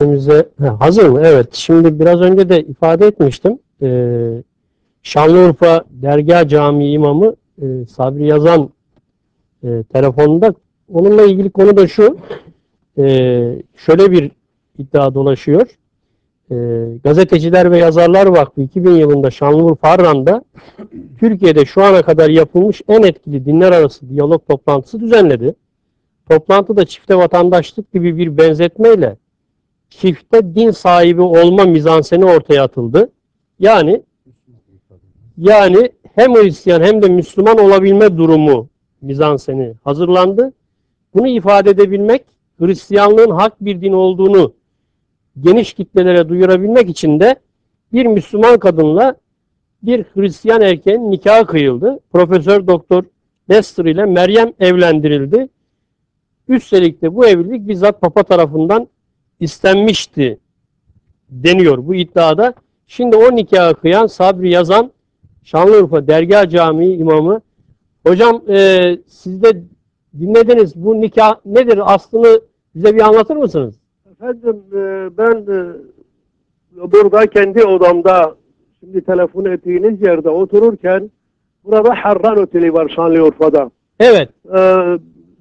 Önümüze Ha, hazır mı? Evet. Şimdi biraz önce de ifade etmiştim. Ee, Şanlıurfa Dergah Camii imamı e, Sabri Yazan e, telefonunda onunla ilgili konu da şu. E, şöyle bir iddia dolaşıyor. E, Gazeteciler ve Yazarlar Vakfı 2000 yılında Şanlıurfa Harran'da Türkiye'de şu ana kadar yapılmış en etkili dinler arası diyalog toplantısı düzenledi. Toplantıda çifte vatandaşlık gibi bir benzetmeyle çifte din sahibi olma mizanseni ortaya atıldı. Yani yani hem Hristiyan hem de Müslüman olabilme durumu mizanseni hazırlandı. Bunu ifade edebilmek, Hristiyanlığın hak bir din olduğunu geniş kitlelere duyurabilmek için de bir Müslüman kadınla bir Hristiyan erkeğin nikahı kıyıldı. Profesör Doktor Lester ile Meryem evlendirildi. Üstelik de bu evlilik bizzat Papa tarafından istenmişti deniyor bu iddiada. Şimdi o nikahı kıyan Sabri Yazan Şanlıurfa Dergah Camii imamı. Hocam e, siz de dinlediniz. Bu nikah nedir? Aslını bize bir anlatır mısınız? Efendim e, ben e, burada kendi odamda şimdi telefon ettiğiniz yerde otururken burada Harran Oteli var Şanlıurfa'da. Evet. E,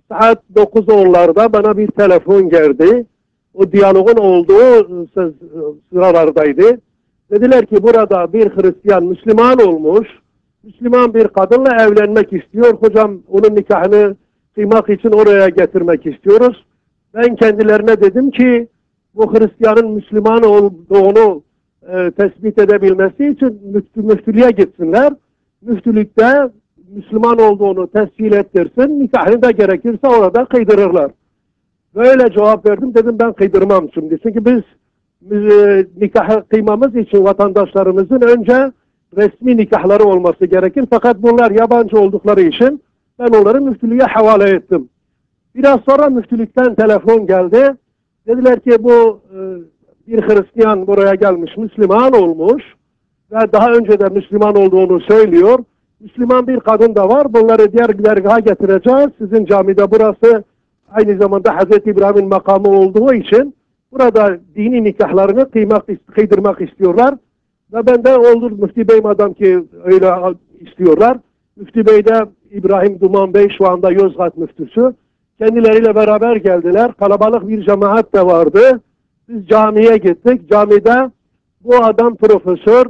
saat 9.10'larda bana bir telefon geldi. O diyalogun olduğu sı- sıralardaydı. Dediler ki burada bir Hristiyan Müslüman olmuş. Müslüman bir kadınla evlenmek istiyor. Hocam onun nikahını kıymak için oraya getirmek istiyoruz. Ben kendilerine dedim ki bu Hristiyanın Müslüman olduğunu e, tespit edebilmesi için müftü, müftülüğe gitsinler. Müftülükte Müslüman olduğunu tescil ettirsin. Nikahını da gerekirse orada kıydırırlar. Böyle cevap verdim. Dedim ben kıydırmam şimdi. Çünkü biz e, nikah kıymamız için vatandaşlarımızın önce resmi nikahları olması gerekir. Fakat bunlar yabancı oldukları için ben onları müftülüğe havale ettim. Biraz sonra müftülükten telefon geldi. Dediler ki bu e, bir Hristiyan buraya gelmiş, Müslüman olmuş ve daha önce de Müslüman olduğunu söylüyor. Müslüman bir kadın da var. Bunları diğer dergaha getireceğiz. Sizin camide burası aynı zamanda Hz. İbrahim'in makamı olduğu için burada dini nikahlarını kıymak, kıydırmak istiyorlar. Ve ben de olur Müftü Bey madem ki öyle istiyorlar. Müftü Bey de İbrahim Duman Bey şu anda Yozgat müftüsü. Kendileriyle beraber geldiler. Kalabalık bir cemaat de vardı. Biz camiye gittik. Camide bu adam profesör.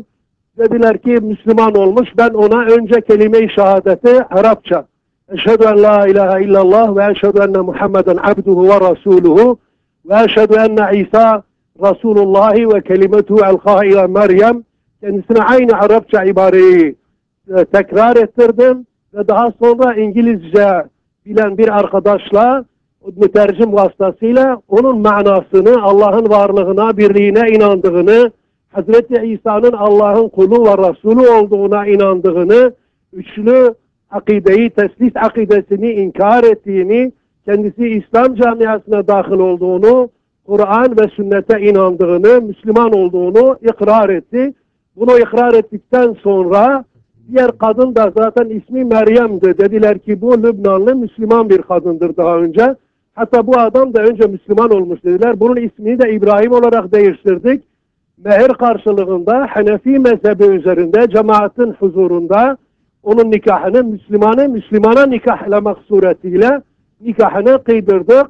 Dediler ki Müslüman olmuş. Ben ona önce kelime-i şehadeti Arapça. Eşhedü en la ilahe illallah ve eşhedü enne Muhammeden abduhu ve rasuluhu ve eşhedü enne İsa Resulullahi ve kelimetuhu elkaha ila Meryem. Kendisine aynı Arapça ibareyi e, tekrar ettirdim ve daha sonra İngilizce bilen bir arkadaşla mütercim vasıtasıyla onun manasını, Allah'ın varlığına, birliğine inandığını, Hazreti İsa'nın Allah'ın kulu ve Resulü olduğuna inandığını, üçlü akideyi, teslis akidesini inkar ettiğini, kendisi İslam camiasına dahil olduğunu, Kur'an ve sünnete inandığını, Müslüman olduğunu ikrar etti. Bunu ikrar ettikten sonra diğer kadın da zaten ismi Meryem'di. Dediler ki bu Lübnanlı Müslüman bir kadındır daha önce. Hatta bu adam da önce Müslüman olmuş dediler. Bunun ismini de İbrahim olarak değiştirdik. Mehir karşılığında Hanefi mezhebi üzerinde cemaatin huzurunda onun nikahını Müslümanı Müslümana nikahlamak suretiyle nikahını kıydırdık.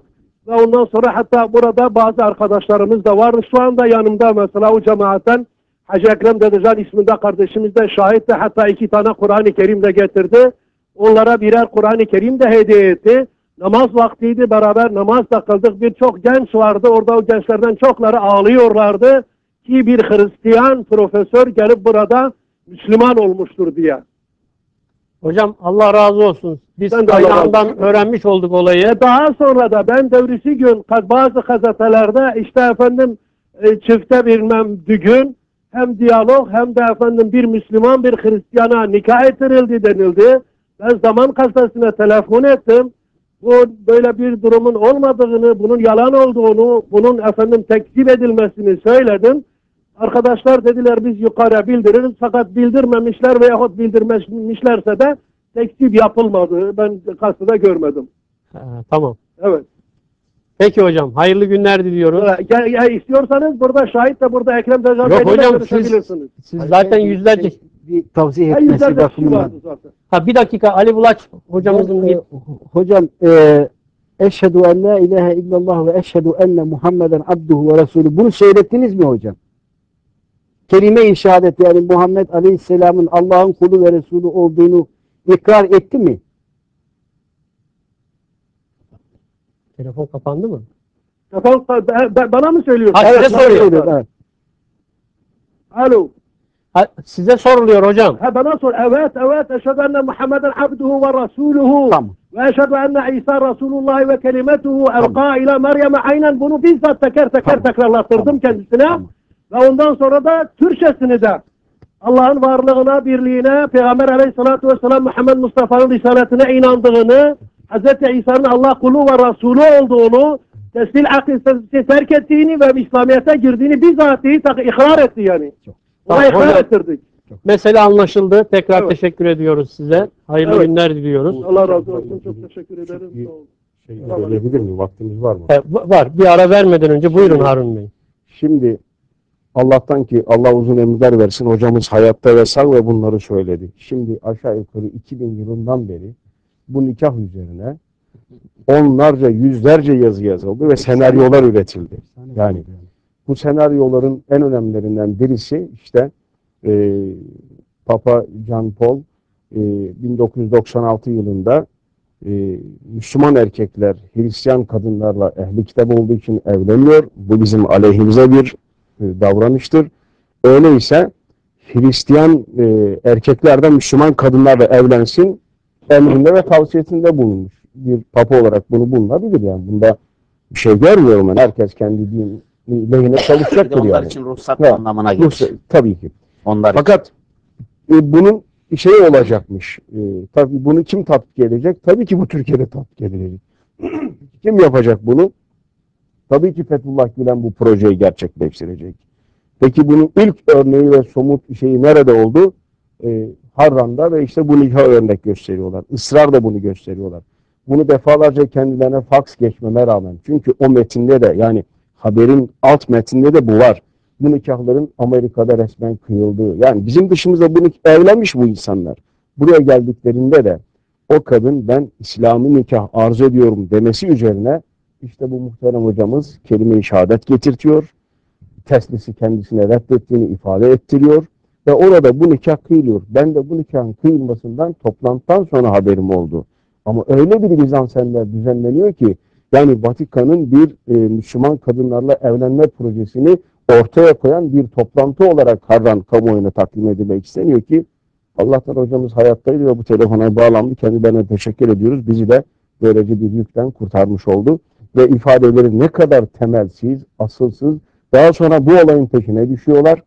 Ve ondan sonra hatta burada bazı arkadaşlarımız da var. Şu anda yanımda mesela o cemaatten Hacı Ekrem Dedecan isminde kardeşimiz de şahit de hatta iki tane Kur'an-ı Kerim de getirdi. Onlara birer Kur'an-ı Kerim de hediye etti. Namaz vaktiydi beraber namaz da kıldık. Birçok genç vardı. Orada o gençlerden çokları ağlıyorlardı. Ki bir Hristiyan profesör gelip burada Müslüman olmuştur diye. Hocam Allah razı olsun. Biz Ben kaynağından öğrenmiş olduk olayı. E daha sonra da ben devrisi gün bazı gazetelerde işte efendim e, çifte bilmem düğün hem diyalog hem de efendim bir Müslüman bir Hristiyana nikah ettirildi denildi. Ben Zaman Gazetesi'ne telefon ettim. Bu böyle bir durumun olmadığını, bunun yalan olduğunu, bunun efendim tekzip edilmesini söyledim. Arkadaşlar dediler biz yukarı bildiririz fakat bildirmemişler veyahut bildirmemişlerse de tekzip yapılmadı. Ben gazetede görmedim. Ha, tamam. Evet. Peki hocam hayırlı günler diliyoruz. Ya, ya istiyorsanız burada şahit de burada Ekrem Tecan Yok Bey'le hocam, görüşebilirsiniz. Siz zaten yüzlerce... bir tavsiye etmesi yüzlerce kişi bakımından. vardı zaten. Ha bir dakika Ali Bulaç hocamızın bir... e, hocam e, eşhedü en la ilahe illallah ve eşhedü enne Muhammeden abduhu ve resulü. Bunu söylettiniz mi hocam? Kelime-i şehadet yani Muhammed Aleyhisselam'ın Allah'ın kulu ve Resulü olduğunu ikrar etti mi? Telefon kapandı mı? Ben- bana mı söylüyorsun? Hayır, size bana soruyor. Evet. Alo. Ha, size soruluyor hocam. Ha bana sor. Evet evet. Eşhedü enne Muhammeden abduhu ve rasuluhu. Tamam. Ve eşhedü enne İsa Resulullah ve kelimetuhu elqa ile Meryem'e aynen bunu bizzat teker teker Tamam. tekrarlattırdım Tamam. kendisine. Tamam. Ve ondan sonra da Türkçesini de Allah'ın varlığına, birliğine, Peygamber aleyhissalatü vesselam Muhammed Mustafa'nın risaletine inandığını, Hz. İsa'nın Allah kulu ve Resulü olduğunu, teslim akidesini terk ettiğini ve İslamiyet'e girdiğini bizatihi tak- ikrar etti yani. Ona Tamam, ikrar ettirdik. Mesele anlaşıldı. Tekrar Evet. teşekkür ediyoruz size. Hayırlı Evet. günler diliyoruz. Allah razı olsun. Çok teşekkür ederim. Sağ olun. Şey söyleyebilir miyim? Vaktimiz var mı? E, var. Bir ara vermeden önce buyurun Harun Bey. Şimdi Allah'tan ki Allah uzun ömürler versin. Hocamız hayatta ve sağ ve bunları söyledi. Şimdi aşağı yukarı 2000 yılından beri bu nikah üzerine onlarca, yüzlerce yazı yazıldı ve senaryolar üretildi. Yani bu senaryoların en önemlilerinden birisi işte e, Papa John Paul e, 1996 yılında e, Müslüman erkekler Hristiyan kadınlarla ehli kitap olduğu için evleniyor. Bu bizim aleyhimize bir davranıştır. Öyleyse Hristiyan e, erkekler de Müslüman kadınlarla evlensin emrinde ve tavsiyesinde bulunmuş. Bir papa olarak bunu bulunabilir yani. Bunda bir şey görmüyorum ben. Herkes kendi din lehine çalışacaktır onlar yani. için ruhsat Evet. anlamına gelir. Tabii ki. Onlar için. Fakat e, bunun şey olacakmış. E, tabii bunu kim tatbik edecek? Tabii ki bu Türkiye'de tatbik edilecek. kim yapacak bunu? Tabii ki Fethullah Gülen bu projeyi gerçekleştirecek. Peki bunun ilk örneği ve somut şeyi nerede oldu? E, Harran'da ve işte bu nikah örnek gösteriyorlar. Israrla bunu gösteriyorlar. Bunu defalarca kendilerine faks geçmeme rağmen. Çünkü o metinde de yani haberin alt metninde de bu var bu nikahların Amerika'da resmen kıyıldığı. Yani bizim dışımızda bunu evlenmiş bu insanlar. Buraya geldiklerinde de o kadın ben İslami nikah arzu ediyorum demesi üzerine işte bu muhterem hocamız kelime-i şehadet getirtiyor. Teslisi kendisine reddettiğini ifade ettiriyor. Ve orada bu nikah kıyılıyor. Ben de bu nikahın kıyılmasından toplantıdan sonra haberim oldu. Ama öyle bir Bizansenler düzenleniyor ki yani Vatikan'ın bir e, Müslüman kadınlarla evlenme projesini ortaya koyan bir toplantı olarak Harran kamuoyuna takdim edilmek isteniyor ki Allah'tan hocamız hayattaydı ve bu telefona bağlandı. Kendilerine teşekkür ediyoruz. Bizi de böylece bir yükten kurtarmış oldu. Ve ifadeleri ne kadar temelsiz, asılsız. Daha sonra bu olayın peşine düşüyorlar.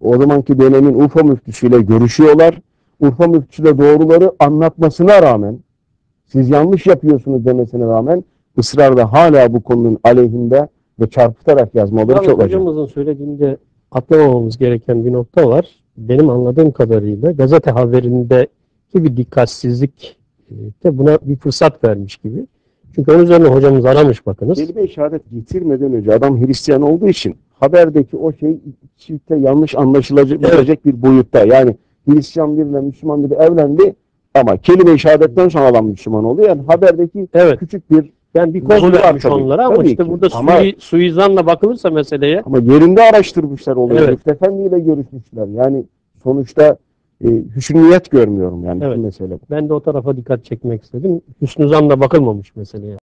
O zamanki dönemin Urfa müftüsüyle görüşüyorlar. Urfa müftüsü de doğruları anlatmasına rağmen, siz yanlış yapıyorsunuz demesine rağmen ısrarla hala bu konunun aleyhinde ve çarpıtarak yazmaları Yalnız çok acı. hocamızın söylediğinde atlamamamız gereken bir nokta var. Benim anladığım kadarıyla gazete haberindeki bir dikkatsizlik e, de buna bir fırsat vermiş gibi. Çünkü onun üzerine hocamız aramış bakınız. Kelime-i şehadet getirmeden önce adam Hristiyan olduğu için haberdeki o şey çifte yanlış anlaşılabilecek bir boyutta. Yani Hristiyan biriyle Müslüman biri evlendi ama kelime-i şehadetten sonra adam Müslüman oluyor. Yani haberdeki Evet. küçük bir Yani bir vermiş tabii, onlara ama tabii işte ki. burada Ama- sui, suizanla bakılırsa meseleye ama yerinde araştırmışlar oluyor. Evet. Müftü Efendi ile görüşmüşler. Yani sonuçta e, hüsnü niyet görmüyorum yani Evet. mesele. ben de o tarafa dikkat çekmek istedim. Hüsnü zanla bakılmamış meseleye.